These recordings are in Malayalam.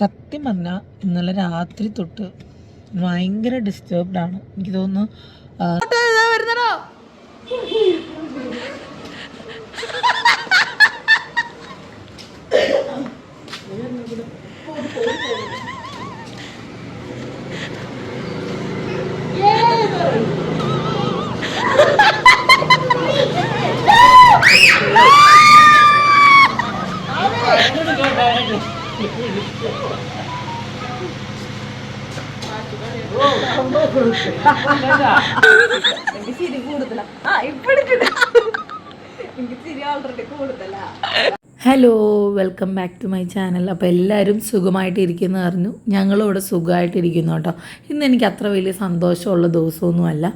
സത്യം പറഞ്ഞാൽ ഇന്നലെ രാത്രി തൊട്ട് ഭയങ്കര ഡിസ്റ്റർബ്ഡ് ആണ്. എനിക്ക് തോന്നുന്നു ആ, ആ already hello welcome back to my channel അപ്പോൾ എല്ലാവരും സുഖമായിട്ടിരിക്കുന്നു അറിഞ്ഞു. ഞങ്ങളും ഇവിടെ സുഖമായിട്ടിരിക്കുന്നു കേട്ടോ. ഇന്ന് എനിക്ക് അത്ര വലിയ സന്തോഷമുള്ള ദിവസമൊന്നുമല്ല.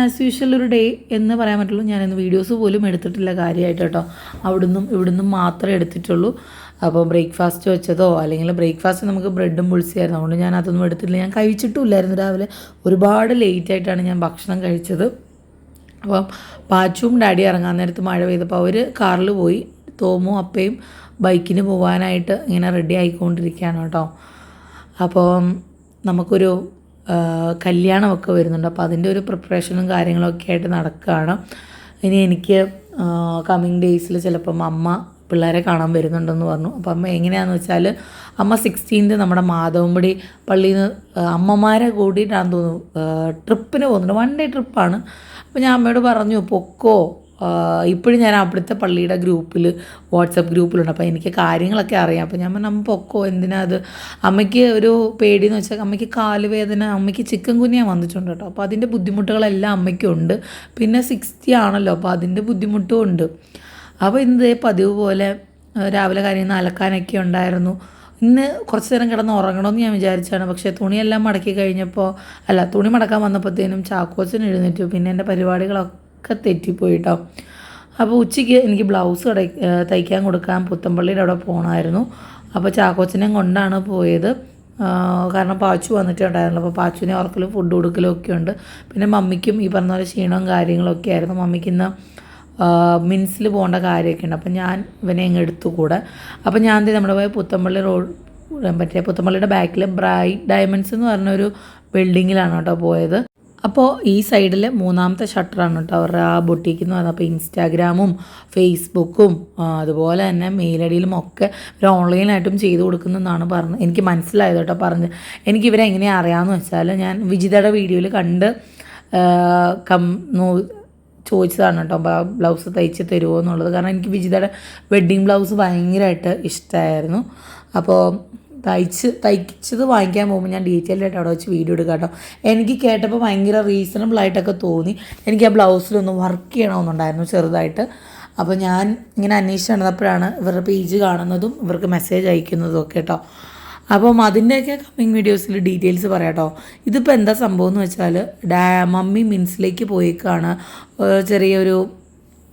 ആസ് യൂഷ്വൽ ഒരു ഡേ എന്ന് പറയാൻ പറ്റുള്ളൂ. ഞാനിന്ന് വീഡിയോസ് പോലും എടുത്തിട്ടില്ല കാര്യമായിട്ട് കേട്ടോ. അവിടുന്നും ഇവിടുന്നും മാത്രമേ എടുത്തിട്ടുള്ളൂ. അപ്പോൾ ബ്രേക്ക്ഫാസ്റ്റ് വെച്ചതോ അല്ലെങ്കിൽ ബ്രേക്ക്ഫാസ്റ്റ് നമുക്ക് ബ്രെഡും പുളിസിയായിരുന്നു അതുകൊണ്ട് ഞാൻ അതൊന്നും എടുത്തിട്ടില്ല. ഞാൻ കഴിച്ചിട്ടുമില്ലായിരുന്നു രാവിലെ. ഒരുപാട് ലേറ്റ് ആയിട്ടാണ് ഞാൻ ഭക്ഷണം കഴിച്ചത്. അപ്പം പാച്ചും ഡാഡി ഇറങ്ങാൻ നേരത്ത് മഴ പെയ്തപ്പോൾ അവർ കാറിൽ പോയി. തോമും അപ്പയും ബൈക്കിന് പോകാനായിട്ട് ഇങ്ങനെ റെഡി ആയിക്കൊണ്ടിരിക്കുകയാണ് കേട്ടോ. അപ്പോൾ നമുക്കൊരു കല്യാണമൊക്കെ വരുന്നുണ്ട്. അപ്പോൾ അതിന്റെ ഒരു പ്രിപ്പറേഷനും കാര്യങ്ങളൊക്കെ ആയിട്ട് നടക്കുകയാണ്. ഇനി എനിക്ക് കമ്മിങ് ഡേയ്സിൽ ചിലപ്പം അമ്മ പിള്ളേരെ കാണാൻ വരുന്നുണ്ടെന്ന് പറഞ്ഞു. അപ്പം അമ്മ എങ്ങനെയാണെന്ന് വെച്ചാൽ അമ്മ സിക്സ്റ്റീൻത് നമ്മുടെ മാധവമ്പടി പള്ളിയിൽ നിന്ന് അമ്മമാരെ കൂടിയിട്ടാണെന്ന് തോന്നുന്നു. ട്രിപ്പിന് പോകുന്നുണ്ട്. വൺ ഡേ ട്രിപ്പാണ് അപ്പോൾ ഞാൻ അമ്മയോട് പറഞ്ഞു പൊക്കോ ഇപ്പോഴും ഞാൻ അവിടുത്തെ പള്ളിയുടെ ഗ്രൂപ്പിൽ വാട്സപ്പ് ഗ്രൂപ്പിലുണ്ട്. അപ്പോൾ എനിക്ക് കാര്യങ്ങളൊക്കെ അറിയാം. അപ്പോൾ ഞാൻ പറഞ്ഞു അമ്മ പൊക്കോ എന്തിനാ അത്? അമ്മയ്ക്ക് ഒരു പേടിയെന്ന് വെച്ചാൽ അമ്മയ്ക്ക് കാലുവേദന അമ്മയ്ക്ക് ചിക്കൻ കുനിയ വന്നിട്ടുണ്ട് കേട്ടോ. അപ്പോൾ അതിന്റെ ബുദ്ധിമുട്ടുകളെല്ലാം അമ്മയ്ക്കുണ്ട്. പിന്നെ സിക്സ്റ്റി ആണല്ലോ അപ്പോൾ അതിന്റെ ബുദ്ധിമുട്ടും ഉണ്ട്. അപ്പോൾ ഇന്ന് പതിവ് പോലെ രാവിലെ കാര്യങ്ങൾ അലക്കാനൊക്കെ ഉണ്ടായിരുന്നു. ഇന്ന് കുറച്ച് നേരം കിടന്ന് ഉറങ്ങണമെന്ന് ഞാൻ വിചാരിച്ചാണ്. പക്ഷേ തുണിയെല്ലാം മടക്കി കഴിഞ്ഞപ്പോൾ അല്ല തുണി മടക്കാൻ വന്നപ്പോഴത്തേനും ചാക്കോച്ചൻ എഴുന്നേറ്റു. പിന്നെ എന്റെ പരിപാടികളൊക്കെ തെറ്റിപ്പോയിട്ടോ. അപ്പോൾ ഉച്ചയ്ക്ക് എനിക്ക് ബ്ലൗസ് കട തയ്ക്കാൻ കൊടുക്കാൻ പുത്തമ്പള്ളിയുടെ അവിടെ പോകണമായിരുന്നു അപ്പോൾ ചാക്കോച്ചനെ കൊണ്ടാണ് പോയത്. കാരണം പാച്ചു വന്നിട്ടുണ്ടായിരുന്നല്ലോ അപ്പോൾ പാച്ചുവിനെ ഉറക്കലും ഫുഡ് കൊടുക്കലും ഒക്കെ ഉണ്ട്. പിന്നെ മമ്മിക്കും ഈ പറഞ്ഞ പോലെ ക്ഷീണവും കാര്യങ്ങളൊക്കെ ആയിരുന്നു. മമ്മിക്ക് ഇന്ന് മിൻസിൽ പോകേണ്ട കാര്യമൊക്കെയുണ്ട് അപ്പം ഞാൻ ഇവനെ അങ്ങ് എടുത്തുകൂടെ അപ്പം ഞാൻ നമ്മുടെ പോയ പുത്തമ്പള്ളി റോഡ് മറ്റേ പുത്തമ്പള്ളിയുടെ ബാക്കിൽ ബ്രൈറ്റ് ഡയമണ്ട്സ് എന്ന് പറഞ്ഞൊരു ബിൽഡിങ്ങിലാണ് കേട്ടോ പോയത്. അപ്പോൾ ഈ സൈഡിൽ മൂന്നാമത്തെ ഷട്ടറാണ് കേട്ടോ അവരുടെ ആ ബൊട്ടിക്ക് എന്ന് പറഞ്ഞാൽ അപ്പോൾ ഇൻസ്റ്റാഗ്രാമും ഫേസ്ബുക്കും അതുപോലെ തന്നെ മെയിൽ ഐ ഒക്കെ ഇവർ ഓൺലൈനായിട്ടും ചെയ്തു കൊടുക്കുന്നതെന്നാണ് പറഞ്ഞത്. എനിക്ക് മനസ്സിലായത് കേട്ടോ പറഞ്ഞ്. എനിക്ക് ഇവരെ എങ്ങനെയാണ് അറിയാമെന്ന് വെച്ചാൽ ഞാൻ വിജിതയുടെ വീഡിയോയിൽ കണ്ട് കം നൂ ചോദിച്ചതാണ് കേട്ടോ ബ്ലൗസ് തയ്ച്ച് തരുമോ എന്നുള്ളത്. കാരണം എനിക്ക് വിജിതയുടെ വെഡ്ഡിങ് ബ്ലൗസ് ഭയങ്കരമായിട്ട് ഇഷ്ടമായിരുന്നു അപ്പോൾ തയ്ച്ച് തയ്ച്ചത് വാങ്ങിക്കാൻ പോകുമ്പോൾ ഞാൻ ഡീറ്റെയിൽ ആയിട്ട് അവിടെ വെച്ച് വീഡിയോ എടുക്കാം കേട്ടോ. എനിക്ക് കേട്ടപ്പോൾ ഭയങ്കര റീസണബിൾ ആയിട്ടൊക്കെ തോന്നി. എനിക്ക് ആ ബ്ലൗസിലൊന്ന് വർക്ക് ചെയ്യണമെന്നുണ്ടായിരുന്നു ചെറുതായിട്ട്. അപ്പോൾ ഞാൻ ഇങ്ങനെ അന്വേഷിച്ച് നടന്നപ്പോഴാണ് ഇവരുടെ പേജ് കാണുന്നതും ഇവർക്ക് മെസ്സേജ് അയക്കുന്നതും ഒക്കെ കേട്ടോ. അപ്പം അതിന്റെയൊക്കെ കമ്മിങ് വീഡിയോസിൽ ഡീറ്റെയിൽസ് പറയാം കേട്ടോ ഇതിപ്പോൾ എന്താ സംഭവം എന്ന് വെച്ചാൽ ഡാ മമ്മി മിൻസിലേക്ക് പോയേക്കാണ്. ചെറിയൊരു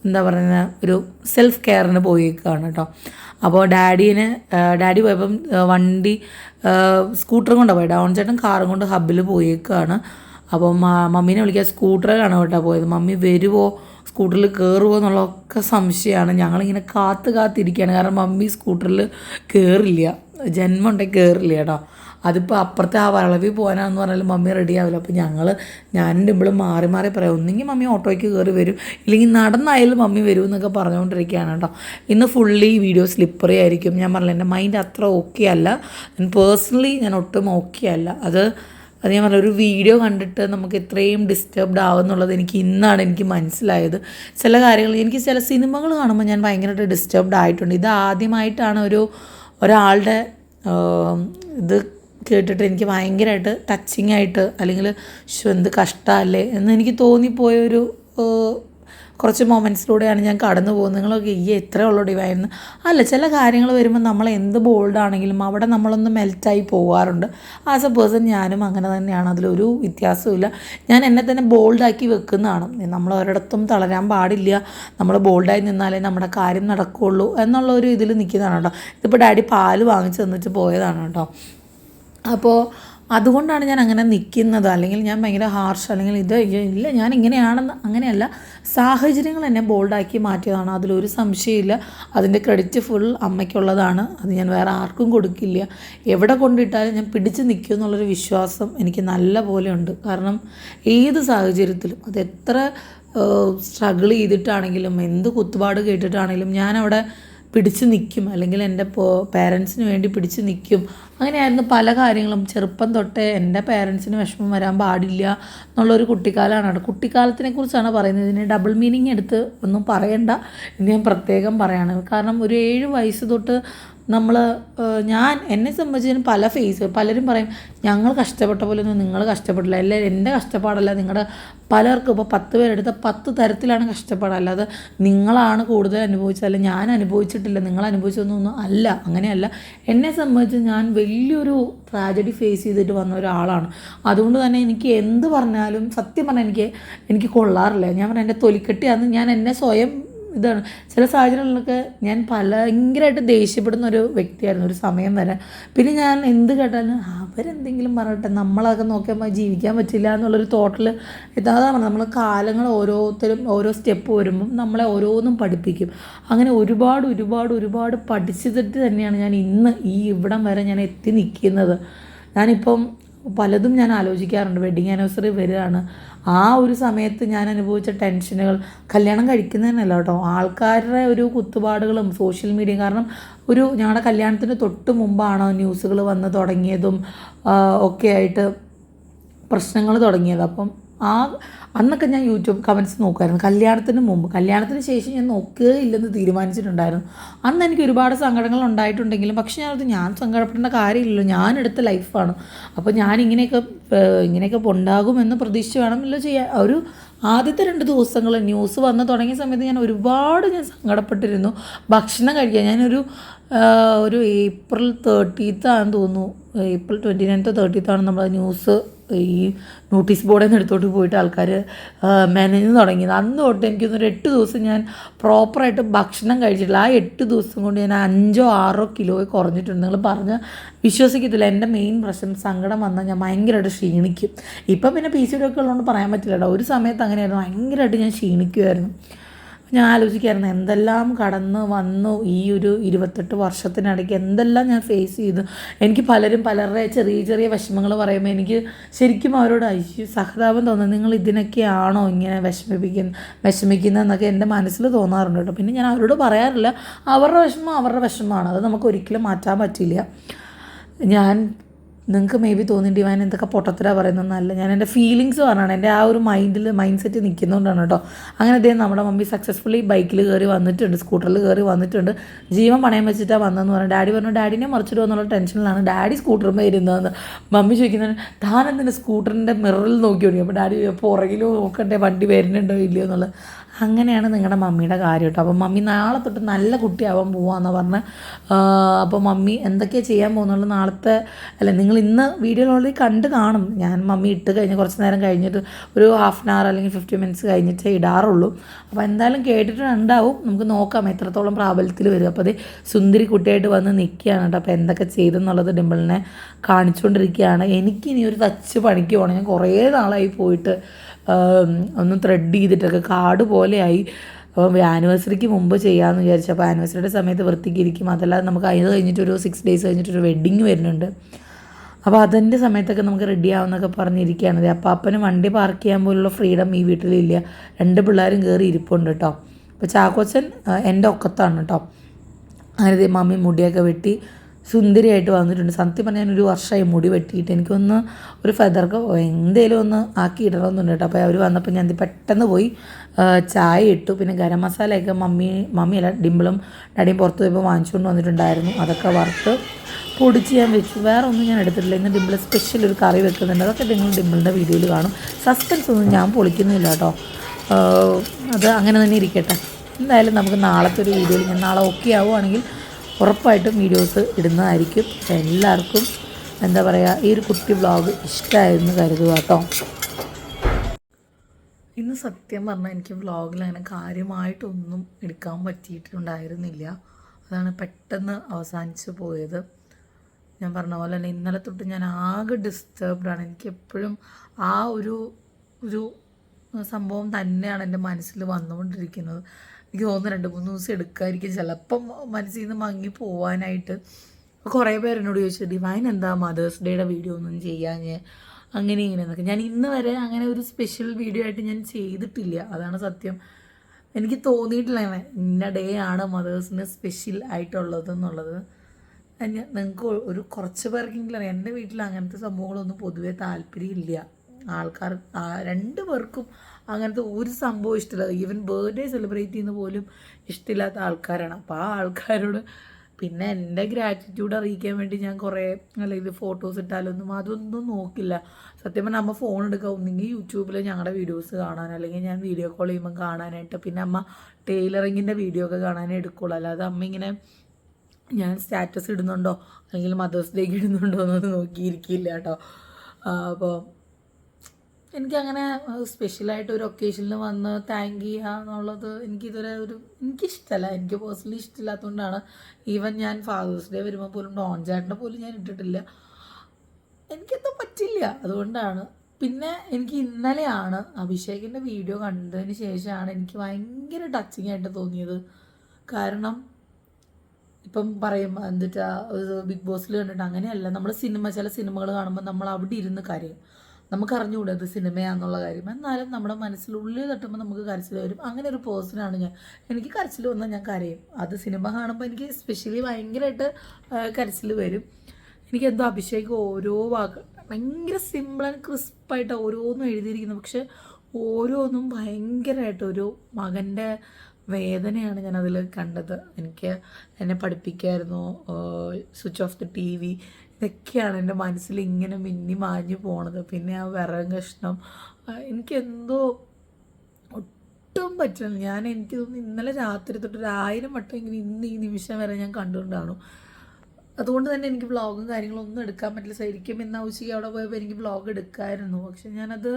എന്താ പറയുന്നത് ഒരു സെൽഫ് കെയറിന് പോയേക്കാണ് കേട്ടോ അപ്പോൾ ഡാഡീനെ ഡാഡി പോയപ്പം വണ്ടി സ്കൂട്ടറും കൊണ്ടാണ് പോയത് ഡൗൺ ചേട്ടൻ കാറും കൊണ്ട് ഹബ്ബിൽ പോയേക്കാണ്. അപ്പോൾ മമ്മീനെ വിളിക്കാൻ സ്കൂട്ടറിലാണ് കേട്ടോ പോയത്. മമ്മി വരുമോ സ്കൂട്ടറിൽ കയറുമോ എന്നുള്ളതൊക്കെ സംശയമാണ്. ഞങ്ങളിങ്ങനെ കാത്ത് കാത്തിരിക്കുകയാണ്. കാരണം മമ്മി സ്കൂട്ടറിൽ കയറില്ല ജന്മം ഉണ്ടെങ്കിൽ കയറില്ല കേട്ടോ അതിപ്പോൾ അപ്പുറത്തെ ആ വളവിൽ പോകാനാന്ന് പറഞ്ഞാലും മമ്മി റെഡി ആവില്ല. അപ്പോൾ ഞങ്ങൾ ഞാനും ഡിമ്പിളും മാറി മാറി പറയാം ഒന്നെങ്കിൽ മമ്മി ഓട്ടോയ്ക്ക് കയറി വരും. ഇല്ലെങ്കിൽ നടന്നായാലും മമ്മി വരും എന്നൊക്കെ പറഞ്ഞുകൊണ്ടിരിക്കുകയാണ് കേട്ടോ ഇന്ന് ഫുള്ളി വീഡിയോ സ്ലിപ്പറി ആയിരിക്കും. ഞാൻ പറഞ്ഞില്ല എന്റെ മൈൻഡ് അത്ര ഓക്കെ അല്ല. പേഴ്സണലി ഞാൻ ഒട്ടും ഓക്കെ അല്ല. അത് അത് ഞാൻ പറഞ്ഞ ഒരു വീഡിയോ കണ്ടിട്ട് നമുക്ക് ഇത്രയും ഡിസ്റ്റർബ്ഡ് ആവുന്നുള്ളത് എനിക്ക് ഇന്നാണ് എനിക്ക് മനസ്സിലായത്. ചില കാര്യങ്ങൾ എനിക്ക് ചില സിനിമകൾ കാണുമ്പോൾ ഞാൻ ഭയങ്കരമായിട്ട് ഡിസ്റ്റർബ്ഡ് ആയിട്ടുണ്ട്. ഇത് ആദ്യമായിട്ടാണ് ഒരു ഒരാളുടെ ഇത് കേട്ടിട്ട് എനിക്ക് ഭയങ്കരമായിട്ട് ടച്ചിങ് ആയിട്ട് അല്ലെങ്കിൽ ശ്ശോ, എന്ത് കഷ്ടമല്ലേ എന്ന് എനിക്ക് തോന്നിപ്പോയൊരു കുറച്ച് മൊമെന്റ്സിലൂടെയാണ് ഞാൻ കടന്നു പോകുന്നത്. നിങ്ങളൊക്കെ ഈ എത്ര ഉള്ളൂ ഡിവൈന്ന് അല്ല ചില കാര്യങ്ങൾ വരുമ്പോൾ നമ്മൾ എന്ത് ബോൾഡാണെങ്കിലും അവിടെ നമ്മളൊന്ന് മെൽറ്റായി പോകാറുണ്ട് ആസ് എ പേഴ്സൺ ഞാനും അങ്ങനെ തന്നെയാണ്. അതിലൊരു വ്യത്യാസമില്ല ഞാൻ എന്നെ തന്നെ ബോൾഡാക്കി വെക്കുന്നതാണ്. നമ്മൾ ഒരിടത്തും തളരാൻ പാടില്ല. നമ്മൾ ബോൾഡായി നിന്നാലേ നമ്മുടെ കാര്യം നടക്കുകയുള്ളൂ എന്നുള്ള ഒരു ഇതിൽ നിൽക്കുന്നതാണ് കേട്ടോ. ഇതിപ്പോൾ ഡാഡി പാൽ വാങ്ങിച്ച് തന്നിട്ട് പോയതാണ് കേട്ടോ. അപ്പോൾ അതുകൊണ്ടാണ് ഞാൻ അങ്ങനെ നിൽക്കുന്നത് അല്ലെങ്കിൽ ഞാൻ ഭയങ്കര ഹാർഷ് അല്ലെങ്കിൽ ഇത് ഇല്ല ഞാൻ ഇങ്ങനെയാണെന്ന് അങ്ങനെയല്ല. സാഹചര്യങ്ങൾ എന്നെ ബോൾഡാക്കി മാറ്റിയതാണ്. അതിലൊരു സംശയമില്ല. അതിന്റെ ക്രെഡിറ്റ് ഫുൾ അമ്മയ്ക്കുള്ളതാണ്. അത് ഞാൻ വേറെ ആർക്കും കൊടുക്കില്ല. എവിടെ കൊണ്ടിട്ടാലും ഞാൻ പിടിച്ച് നിൽക്കും എന്നുള്ളൊരു വിശ്വാസം എനിക്ക് നല്ല പോലെ ഉണ്ട്. കാരണം ഏത് സാഹചര്യത്തിലും അത് എത്ര സ്ട്രഗിൾ ചെയ്തിട്ടാണെങ്കിലും എന്ത് കുത്തുപാട് കേട്ടിട്ടാണെങ്കിലും ഞാനവിടെ പിടിച്ച് നിൽക്കും അല്ലെങ്കിൽ എന്റെ പേരൻസിന് വേണ്ടി പിടിച്ച് നിൽക്കും അങ്ങനെയായിരുന്നു പല കാര്യങ്ങളും. ചെറുപ്പം തൊട്ടേ എന്റെ പേരൻസിന് വിഷമം വരാൻ പാടില്ല എന്നുള്ളൊരു കുട്ടിക്കാലമാണ് കുട്ടിക്കാലത്തിനെ കുറിച്ചാണ് പറയുന്നത്. ഇതിന് ഡബിൾ മീനിങ് എടുത്ത് ഒന്നും പറയണ്ട. ഞാൻ പ്രത്യേകം പറയാണ്. കാരണം ഒരു ഏഴ് വയസ്സ് തൊട്ട് നമ്മൾ ഞാൻ എന്നെ സംബന്ധിച്ച് പല ഫേസ് പലരും പറയും ഞങ്ങൾ കഷ്ടപ്പെട്ട പോലെ ഒന്നും നിങ്ങൾ കഷ്ടപ്പെട്ടില്ല അല്ല? എന്റെ കഷ്ടപ്പാടല്ല. നിങ്ങളുടെ പലർക്കും ഇപ്പോൾ പത്ത് പേരെടുത്ത പത്ത് തരത്തിലാണ് കഷ്ടപ്പാട്. അല്ലാതെ നിങ്ങളാണ് കൂടുതൽ അനുഭവിച്ചത്. അല്ല ഞാൻ അനുഭവിച്ചിട്ടില്ല. നിങ്ങൾ അനുഭവിച്ചതൊന്നും അല്ല. അങ്ങനെയല്ല. എന്നെ സംബന്ധിച്ച് ഞാൻ വലിയൊരു ട്രാജഡി ഫേസ് ചെയ്തിട്ട് വന്ന ഒരാളാണ്. അതുകൊണ്ട് തന്നെ എനിക്ക് എന്ത് പറഞ്ഞാലും സത്യം പറഞ്ഞാൽ എനിക്ക് എനിക്ക് കൊള്ളാറില്ല. ഞാൻ പറഞ്ഞാൽ എന്റെ തൊലിക്കെട്ടിയാന്ന് ഞാൻ എന്നെ സ്വയം ഇതാണ്. ചില സാഹചര്യങ്ങളിലൊക്കെ ഞാൻ ഭയങ്കരമായിട്ട് ദേഷ്യപ്പെടുന്ന ഒരു വ്യക്തിയായിരുന്നു ഒരു സമയം വരെ. പിന്നെ ഞാൻ എന്ത് കേട്ടാലും അവരെന്തെങ്കിലും പറയട്ടെ നമ്മളതൊക്കെ നോക്കിയാൽ ജീവിക്കാൻ പറ്റില്ല എന്നുള്ളൊരു തോട്ടിൽ പറഞ്ഞത് നമ്മൾ കാലങ്ങൾ ഓരോരുത്തരും ഓരോ സ്റ്റെപ്പ് വരുമ്പം നമ്മളെ ഓരോന്നും പഠിപ്പിക്കും. അങ്ങനെ ഒരുപാട് ഒരുപാട് ഒരുപാട് പഠിച്ചിട്ട് തന്നെയാണ് ഞാൻ ഇന്ന് ഈ ഇവിടം വരെ ഞാൻ എത്തി നിൽക്കുന്നത്. ഞാനിപ്പം പലതും ഞാൻ ആലോചിക്കാറുണ്ട്. വെഡിങ് ആനിവേഴ്സറി വരികയാണ്. ആ ഒരു സമയത്ത് ഞാൻ അനുഭവിച്ച ടെൻഷനുകൾ കല്യാണം കഴിക്കുന്നതന്നല്ല കേട്ടോ. ആൾക്കാരുടെ ഒരു കുത്തുപാടുകളും സോഷ്യൽ മീഡിയ കാരണം ഒരു ഞങ്ങളുടെ കല്യാണത്തിന് തൊട്ട് മുമ്പാണ് ന്യൂസുകൾ വന്ന് തുടങ്ങിയതും ഒക്കെ ആയിട്ട് പ്രശ്നങ്ങൾ തുടങ്ങിയത്. അപ്പം ആ അന്നൊക്കെ ഞാൻ യൂട്യൂബ് കമന്റ്സ് നോക്കുമായിരുന്നു കല്യാണത്തിന് മുമ്പ്. കല്യാണത്തിന് ശേഷം ഞാൻ നോക്കുകയില്ലെന്ന് തീരുമാനിച്ചിട്ടുണ്ടായിരുന്നു. അന്ന് എനിക്ക് ഒരുപാട് സങ്കടങ്ങൾ ഉണ്ടായിട്ടുണ്ടെങ്കിലും പക്ഷേ ഞാനത് ഞാൻ സങ്കടപ്പെടേണ്ട കാര്യമില്ലല്ലോ. ഞാൻ എടുത്ത ലൈഫാണ് അപ്പോൾ ഞാൻ ഇങ്ങനെയൊക്കെ ഇങ്ങനെയൊക്കെ ഉണ്ടാകുമെന്ന് പ്രതീക്ഷിച്ച് വേണമല്ലോ ചെയ്യാൻ. ഒരു ആദ്യത്തെ രണ്ട് ദിവസങ്ങൾ ന്യൂസ് വന്ന് തുടങ്ങിയ സമയത്ത് ഞാൻ ഒരുപാട് ഞാൻ സങ്കടപ്പെട്ടിരുന്നു. ഭക്ഷണം കഴിക്കാൻ. ഞാനൊരു ഒരു ഏപ്രിൽ തേർട്ടീത്താണെന്ന് തോന്നുന്നു. ഏപ്രിൽ ട്വന്റി നയൻത്തോ തേർട്ടീത്താണ് നമ്മൾ ന്യൂസ് ഈ നോട്ടീസ് ബോർഡിൽ നിന്ന് എടുത്തോട്ട് പോയിട്ട് ആൾക്കാർ മെനഞ്ഞ് തുടങ്ങിയത്. അന്ന് തൊട്ട് എനിക്കൊന്നൊരു എട്ട് ദിവസം ഞാൻ പ്രോപ്പറായിട്ട് ഭക്ഷണം കഴിച്ചിട്ടില്ല. ആ എട്ട് ദിവസം കൊണ്ട് ഞാൻ അഞ്ചോ ആറോ കിലോ കുറഞ്ഞിട്ടുണ്ട്. നിങ്ങൾ പറഞ്ഞ് വിശ്വസിക്കത്തില്ല. എന്റെ മെയിൻ പ്രശ്നം സങ്കടം വന്നാൽ ഞാൻ ഭയങ്കരമായിട്ട് ക്ഷീണിക്കും. ഇപ്പം പിന്നെ പി സി ഡി ഉള്ളതുകൊണ്ട് പറയാൻ പറ്റില്ല കേട്ടോ ഒരു സമയത്ത് അങ്ങനെയായിരുന്നു. ഭയങ്കരമായിട്ട് ഞാൻ ക്ഷീണിക്കുമായിരുന്നു ഞാൻ ആലോചിക്കായിരുന്നു എന്തെല്ലാം കടന്ന് വന്നു ഈ ഒരു ഇരുപത്തെട്ട് വർഷത്തിനിടയ്ക്ക്? എന്തെല്ലാം ഞാൻ ഫേസ് ചെയ്തു? എനിക്ക് പലരും പലരുടെ ചെറിയ ചെറിയ വിഷമങ്ങൾ പറയുമ്പോൾ എനിക്ക് ശരിക്കും അവരോട് അയ്യോ സഹതാപം തോന്നുന്നു. നിങ്ങൾ ഇതിനൊക്കെയാണോ ഇങ്ങനെ വിഷമിപ്പിക്കുന്ന വിഷമിക്കുന്നതെന്നൊക്കെ എന്റെ മനസ്സിൽ തോന്നാറുണ്ട് കേട്ടോ. പിന്നെ ഞാൻ അവരോട് പറയാറില്ല. അവരുടെ വിഷമം അവരുടെ വിഷമമാണ്. അത് നമുക്ക് ഒരിക്കലും മാറ്റാൻ പറ്റില്ല. ഞാൻ നിങ്ങൾക്ക് മേ ബി തോന്നിയിട്ട് ഡിവൈൻ എന്തൊക്കെ പൊട്ടത്തര പറയുന്നതെന്നല്ല ഞാൻ എന്റെ ഫീലിങ്സ് പറഞ്ഞാണ്. എന്റെ ആ ഒരു മൈൻഡിൽ മൈൻഡ് സെറ്റ് നിൽക്കുന്നതുകൊണ്ടാണ് കേട്ടോ അങ്ങനെ അദ്ദേഹം നമ്മുടെ മമ്മി സക്സസ്ഫുള്ളി ബൈക്കിൽ കയറി വന്നിട്ടുണ്ട് സ്കൂട്ടറിൽ കയറി വന്നിട്ടുണ്ട്. ജീവൻ പണയം വെച്ചിട്ടാണ് വന്നതെന്ന് പറഞ്ഞു ഡാഡി പറഞ്ഞു ഡാഡിനെ മറിച്ചിട്ട് എന്നുള്ള ടെൻഷനിലാണ് ഡാഡി സ്കൂട്ടറിൽ ഇരുന്നതെന്ന്. മമ്മി ചോദിക്കുന്നത് താൻ എന്തിനാ സ്കൂട്ടറിന്റെ മിററിൽ നോക്കി തുടങ്ങി അപ്പോൾ ഡാഡി പുറകിൽ നോക്കണ്ടേ വണ്ടി വരുന്നുണ്ടോ ഇല്ലയോ എന്നുള്ളത്? അങ്ങനെയാണ് നിങ്ങളുടെ മമ്മിയുടെ കാര്യം കേട്ടോ അപ്പോൾ മമ്മി നാളെ തൊട്ട് നല്ല കുട്ടിയാവാൻ പോവാന്ന് പറഞ്ഞ്. അപ്പോൾ മമ്മി എന്തൊക്കെയാണ് ചെയ്യാൻ പോകുന്നുള്ളത് നാളത്തെ അല്ല നിങ്ങൾ ഇന്ന് വീഡിയോ ഓൾറെഡി കണ്ട് കാണും. ഞാൻ മമ്മി ഇട്ട് കഴിഞ്ഞ് കുറച്ച് നേരം കഴിഞ്ഞിട്ട് ഒരു ഹാഫ് ആൻ അവർ അല്ലെങ്കിൽ ഫിഫ്റ്റി മിനിറ്റ്സ് കഴിഞ്ഞിട്ടേ ഇടാറുള്ളൂ. അപ്പോൾ എന്തായാലും കേട്ടിട്ടുണ്ടാവും നമുക്ക് നോക്കാം എത്രത്തോളം പ്രാബല്യത്തിൽ വരും. അപ്പോൾ അത് സുന്ദരി കുട്ടിയായിട്ട് വന്ന് നിൽക്കുകയാണ് കേട്ടോ. അപ്പോൾ എന്തൊക്കെ ചെയ്തെന്നുള്ളത് ഡിമ്പിളിനെ കാണിച്ചുകൊണ്ടിരിക്കുകയാണ്. എനിക്ക് ഇനി ഒരു തച്ച് പണിക്ക് പോകണം. ഞാൻ കുറേ നാളായി പോയിട്ട് ഒന്ന് ത്രെഡ് ചെയ്തിട്ടൊക്കെ കാട് പോലെയായി. അപ്പോൾ ആനിവേഴ്സറിക്ക് മുമ്പ് ചെയ്യാമെന്ന് വിചാരിച്ചു. അപ്പോൾ ആനിവേഴ്സറിയുടെ സമയത്ത് വൃത്തിക്കിരിക്കും അതല്ലാതെ നമുക്ക് അത് കഴിഞ്ഞിട്ടൊരു സിക്സ് ഡേയ്സ് കഴിഞ്ഞിട്ടൊരു വെഡ്ഡിങ് വരുന്നുണ്ട്. അപ്പോൾ അതിന്റെ സമയത്തൊക്കെ നമുക്ക് റെഡി ആവുമെന്നൊക്കെ പറഞ്ഞിരിക്കുകയാണ്. അപ്പോൾ അപ്പന് വണ്ടി പാർക്ക് ചെയ്യാൻ പോലുള്ള ഫ്രീഡം ഈ വീട്ടിലില്ല. രണ്ട് പിള്ളേരും കയറി ഇരിപ്പുണ്ട് കേട്ടോ അപ്പോൾ ചാക്കോച്ചൻ എന്റെ ഒക്കത്താണ് കേട്ടോ അങ്ങനെ മമ്മി മുടിയൊക്കെ വെട്ടി സുന്ദരിയായിട്ട് വന്നിട്ടുണ്ട്. സത്യം പറഞ്ഞാൽ ഒരു വർഷമായി മുടി വെട്ടിയിട്ട്. എനിക്കൊന്ന് ഒരു ഫെദർക്ക് എന്തേലും ഒന്ന് ആക്കി ഇടണമെന്നുണ്ട് കേട്ടോ അപ്പോൾ അവർ വന്നപ്പോൾ ഞാൻ പെട്ടെന്ന് പോയി ചായ ഇട്ടു. പിന്നെ ഗരം മസാലയൊക്കെ മമ്മി മമ്മിയല്ല ഡിമ്പിളും ഡാഡിയും പുറത്ത് പോയപ്പോൾ വാങ്ങിച്ചുകൊണ്ട് വന്നിട്ടുണ്ടായിരുന്നു. അതൊക്കെ വറുത്ത് പൊടിച്ച് ഞാൻ വെച്ചു. വേറെ ഒന്നും ഞാൻ എടുത്തിട്ടില്ല. ഇന്ന് ഡിമ്പിൾ സ്പെഷ്യൽ ഒരു കറി വെക്കുന്നുണ്ട്. അതൊക്കെ നിങ്ങൾ ഡിമ്പിളിന്റെ വീഡിയോയിൽ കാണും. സസ്പെൻസ് ഒന്നും ഞാൻ പൊളിക്കുന്നില്ല കേട്ടോ. അത് അങ്ങനെ തന്നെ ഇരിക്കട്ടെ. എന്തായാലും നമുക്ക് നാളത്തെ ഒരു വീഡിയോയിൽ ഞാൻ നാളെ ഓക്കെ ആവുകയാണെങ്കിൽ ഉറപ്പായിട്ടും വീഡിയോസ് ഇടുന്നതായിരിക്കും. എല്ലാവർക്കും എന്താ പറയുക ഈ ഒരു കുട്ടി വ്ളോഗ് ഇഷ്ടമായിരുന്നു കരുതുക കേട്ടോ. ഇന്ന് സത്യം പറഞ്ഞാൽ എനിക്ക് വ്ളോഗിൽ അങ്ങനെ കാര്യമായിട്ടൊന്നും എടുക്കാൻ പറ്റിയിട്ടുണ്ടായിരുന്നില്ല. അതാണ് പെട്ടെന്ന് അവസാനിച്ചു പോയത്. ഞാൻ പറഞ്ഞ പോലെ തന്നെ ഇന്നലെ തൊട്ട് ഞാൻ ആകെ ഡിസ്റ്റർബ്ഡാണ് എനിക്ക് എപ്പോഴും ആ ഒരു ഒരു സംഭവം തന്നെയാണ് എന്റെ മനസ്സിൽ വന്നുകൊണ്ടിരിക്കുന്നത്. എനിക്ക് തോന്നുന്നു രണ്ട് മൂന്ന് ദിവസം എടുക്കാതിരിക്കും ചിലപ്പം മനസ്സിൽ നിന്ന് മങ്ങി പോവാനായിട്ട് കുറേ പേരെന്നോട് ചോദിച്ചു ഡിവൈൻ എന്താ മദേഴ്സ് ഡേയുടെ വീഡിയോ ഒന്നും ചെയ്യാൻ അങ്ങനെ ഇങ്ങനെ എന്നൊക്കെ. ഞാൻ ഇന്ന് വരെ അങ്ങനെ ഒരു സ്പെഷ്യൽ വീഡിയോ ആയിട്ട് ഞാൻ ചെയ്തിട്ടില്ല. അതാണ് സത്യം. എനിക്ക് തോന്നിയിട്ടില്ല ഇന്ന ഡേ ആണ് മദേഴ്സിന് സ്പെഷ്യൽ ആയിട്ടുള്ളത് എന്നുള്ളത്. നിങ്ങൾക്ക് ഒരു കുറച്ച് പേർക്കെങ്കിലും അറിയാം. എന്റെ വീട്ടിൽ അങ്ങനത്തെ സംഭവങ്ങളൊന്നും പൊതുവേ താല്പര്യമില്ല. ആൾക്കാർ രണ്ട് പേർക്കും അങ്ങനത്തെ ഒരു സംഭവം ഇഷ്ടമില്ല ഈവൻ ബർത്ത്ഡേ സെലിബ്രേറ്റ് ചെയ്യുന്ന പോലും ഇഷ്ടമില്ലാത്ത ആൾക്കാരാണ്. അപ്പോൾ ആ ആൾക്കാരോട് പിന്നെ എന്റെ ഗ്രാറ്റിറ്റ്യൂഡ് അറിയിക്കാൻ വേണ്ടി ഞാൻ കുറേ അല്ലെങ്കിൽ ഫോട്ടോസ് ഇട്ടാലൊന്നും അതൊന്നും നോക്കില്ല. സത്യം പറഞ്ഞാൽ അമ്മ ഫോൺ എടുക്കുക ഒന്നെങ്കിൽ യൂട്യൂബിൽ ഞങ്ങളുടെ വീഡിയോസ് കാണാൻ അല്ലെങ്കിൽ ഞാൻ വീഡിയോ കോൾ ചെയ്യുമ്പോൾ കാണാനായിട്ട് പിന്നെ അമ്മ ടൈലറിങ്ങിന്റെ വീഡിയോ ഒക്കെ കാണാനേ എടുക്കുള്ളൂ. അല്ലാതെ അമ്മ ഇങ്ങനെ ഞാൻ സ്റ്റാറ്റസ് ഇടുന്നുണ്ടോ? അല്ലെങ്കിൽ മദേഴ്സ് ഡേക്ക് ഇടുന്നുണ്ടോ എന്നൊന്നും നോക്കിയിരിക്കില്ല കേട്ടോ. അപ്പോൾ എനിക്കങ്ങനെ സ്പെഷ്യലായിട്ട് ഒരു ഒക്കേഷനിൽ വന്ന് താങ്ക് ചെയ്യുക എന്നുള്ളത് എനിക്കിതുവരെ ഒരു എനിക്കിഷ്ടമല്ല എനിക്ക് പേഴ്സണലി ഇഷ്ടമില്ലാത്തതുകൊണ്ടാണ് ഈവൻ ഞാൻ ഫാദേഴ്സ് ഡേ വരുമ്പോൾ പോലും ഡോൺ ചാട്ടിനെ പോലും ഞാൻ ഇട്ടിട്ടില്ല. എനിക്കെന്തോ പറ്റില്ല. അതുകൊണ്ടാണ്. പിന്നെ എനിക്ക് ഇന്നലെയാണ് അഭിഷേകിന്റെ വീഡിയോ കണ്ടതിന് ശേഷമാണ് എനിക്ക് ഭയങ്കര ടച്ചിങ് ആയിട്ട് തോന്നിയത്. കാരണം ഇപ്പം പറയും എന്താ ബിഗ് ബോസിൽ കണ്ടിട്ട് അങ്ങനെയല്ല. നമ്മൾ സിനിമ ചില സിനിമകൾ കാണുമ്പോൾ നമ്മൾ അവിടെ ഇരുന്ന് കരയും. നമുക്ക് അറിഞ്ഞുകൂടെ അത് സിനിമയാന്നുള്ള കാര്യം. എന്നാലും നമ്മുടെ മനസ്സിലുള്ളിൽ തട്ടുമ്പോൾ നമുക്ക് കരച്ചിൽ വരും. അങ്ങനെ ഒരു പേഴ്സണാണ് ഞാൻ. എനിക്ക് കരച്ചിൽ വന്നാൽ ഞാൻ കരയും. അത് സിനിമ കാണുമ്പോൾ എനിക്ക് സ്പെഷ്യലി ഭയങ്കരമായിട്ട് കരച്ചിൽ വരും. എനിക്ക് എന്തോ അഭിഷേകം ഓരോ വാക്ക് ഭയങ്കര സിമ്പിൾ ആൻഡ് ക്രിസ്പായിട്ട് ഓരോന്നും എഴുതിയിരിക്കുന്നു. പക്ഷെ ഓരോന്നും ഭയങ്കരമായിട്ട് ഒരു മകന്റെ വേദനയാണ് ഞാനതിൽ കണ്ടത്. എനിക്ക് എന്നെ പഠിപ്പിക്കായിരുന്നു switch off the T V ഇതൊക്കെയാണ് എന്റെ മനസ്സിൽ ഇങ്ങനെ മിന്നി മാഞ്ഞു പോണത്. പിന്നെ ആ വിറകും കഷ്ണം എനിക്കെന്തോ ഒട്ടും പറ്റില്ല. ഞാൻ എനിക്ക് തോന്നുന്നു ഇന്നലെ രാത്രി തൊട്ട് ഒരു ആയിരം വട്ടം ഇങ്ങനെ ഇന്ന് ഈ നിമിഷം വരെ ഞാൻ കണ്ടുകൊണ്ടാണ് അതുകൊണ്ട് തന്നെ എനിക്ക് വ്ളോഗും കാര്യങ്ങളൊന്നും എടുക്കാൻ പറ്റില്ല. ശരിക്കും ഇന്ന് ഉച്ചയ്ക്ക് അവിടെ പോയപ്പോൾ എനിക്ക് വ്ളോഗ് എടുക്കായിരുന്നു. പക്ഷെ ഞാനത്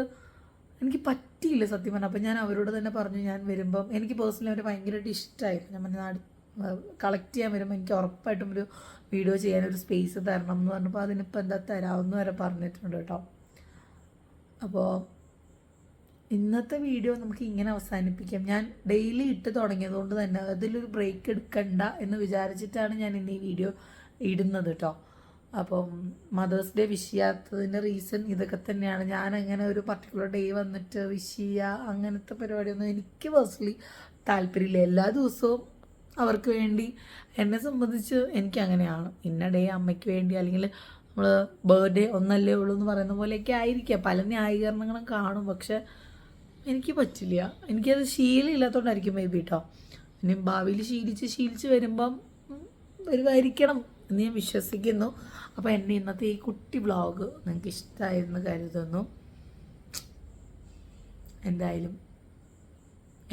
എനിക്ക് പറ്റിയില്ല സത്യം പറഞ്ഞാൽ അപ്പം ഞാൻ അവരോട് തന്നെ പറഞ്ഞു ഞാൻ വരുമ്പം എനിക്ക് പേഴ്സണലി അവരെ ഭയങ്കരമായിട്ട് ഇഷ്ടമായിരുന്നു ഞാൻ പറഞ്ഞ നാട് കളക്ട് ചെയ്യാൻ വരുമ്പോൾ എനിക്ക് ഉറപ്പായിട്ടും ഒരു വീഡിയോ ചെയ്യാനൊരു സ്പേസ് തരണം എന്ന് പറഞ്ഞപ്പോൾ അതിനിപ്പോൾ എന്താ തരാമെന്ന് വരെ പറഞ്ഞിട്ടുണ്ട് കേട്ടോ. അപ്പോൾ ഇന്നത്തെ വീഡിയോ നമുക്ക് ഇങ്ങനെ അവസാനിപ്പിക്കാം. ഞാൻ ഡെയിലി ഇട്ട് തുടങ്ങിയതുകൊണ്ട് തന്നെ അതിലൊരു ബ്രേക്ക് എടുക്കണ്ട എന്ന് വിചാരിച്ചിട്ടാണ് ഞാൻ ഇന്ന് ഈ വീഡിയോ ഇടുന്നത് കേട്ടോ. അപ്പം മദേഴ്സ് ഡേ വിഷ് ചെയ്യാത്തതിന്റെ റീസൺ ഇതൊക്കെ തന്നെയാണ്. ഞാൻ അങ്ങനെ ഒരു പർട്ടിക്കുലർ ഡേ വന്നിട്ട് വിഷ് ചെയ്യുക അങ്ങനത്തെ പരിപാടിയൊന്നും എനിക്ക് പേഴ്സണലി താല്പര്യമില്ല. എല്ലാ ദിവസവും അവർക്ക് വേണ്ടി എന്നെ സംബന്ധിച്ച് എനിക്ക് അങ്ങനെയാണ് ഇന്ന ഡേ അമ്മയ്ക്ക് വേണ്ടി അല്ലെങ്കിൽ നമ്മൾ ബർത്ത്ഡേ ഒന്നല്ലേ ഉള്ളൂ എന്ന് പറയുന്ന പോലെയൊക്കെ ആയിരിക്കാം. പല ന്യായീകരണങ്ങളും കാണും. പക്ഷെ എനിക്ക് പറ്റില്ല. എനിക്കത് ശീലമില്ലാത്തതുകൊണ്ടായിരിക്കും മേ ബി കേട്ടോ ഇനി ഭാവിയിൽ ശീലിച്ച് ശീലിച്ച് വരുമ്പം വരുമായിരിക്കണം. എന്ന് ഞാൻ വിശ്വസിക്കുന്നു. അപ്പോൾ എന്റെ ഇന്നത്തെ ഈ കുട്ടി വ്ളോഗ് നിങ്ങൾക്ക് ഇഷ്ടമായിരുന്നു കരുതുന്നു. എന്തായാലും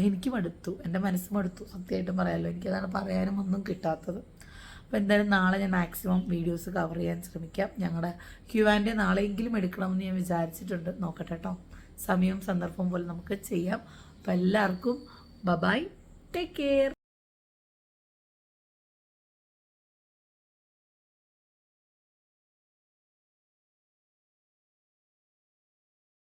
എനിക്ക് മടുത്തു എന്റെ മനസ്സ് മടുത്തു സത്യമായിട്ടും പറയാമല്ലോ എനിക്കതാണ് പറയാനും ഒന്നും കിട്ടാത്തത്. അപ്പോൾ എന്തായാലും നാളെ ഞാൻ മാക്സിമം വീഡിയോസ് കവർ ചെയ്യാൻ ശ്രമിക്കാം. ഞങ്ങളുടെ ക്യു ആൻഡ് നാളെയെങ്കിലും എടുക്കണമെന്ന് ഞാൻ വിചാരിച്ചിട്ടുണ്ട്. നോക്കട്ടെ കേട്ടോ സമയവും സന്ദർഭവും പോലെ നമുക്ക് ചെയ്യാം. അപ്പോൾ എല്ലാവർക്കും ബബായ് ടേക്ക് കെയർ